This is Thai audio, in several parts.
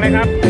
ไหมครับ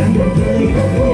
想要的你的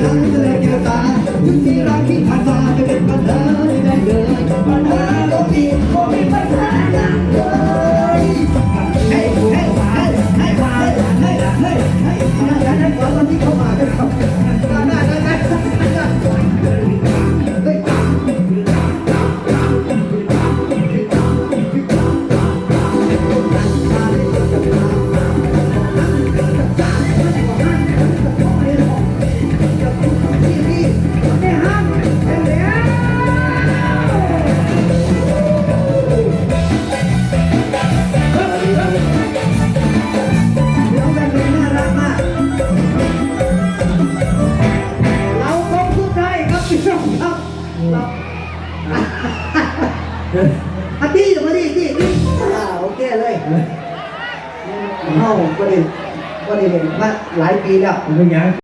เราไม่เลี้ยวตาถึงที่รักที่ผ่านมาจะเป็นปัญหา อาตี้มาดิตีตีอ่าโอเคเลยเข้าก็ได้ก็ได้เห็นมาหลายปีแล้ว เป็นยัง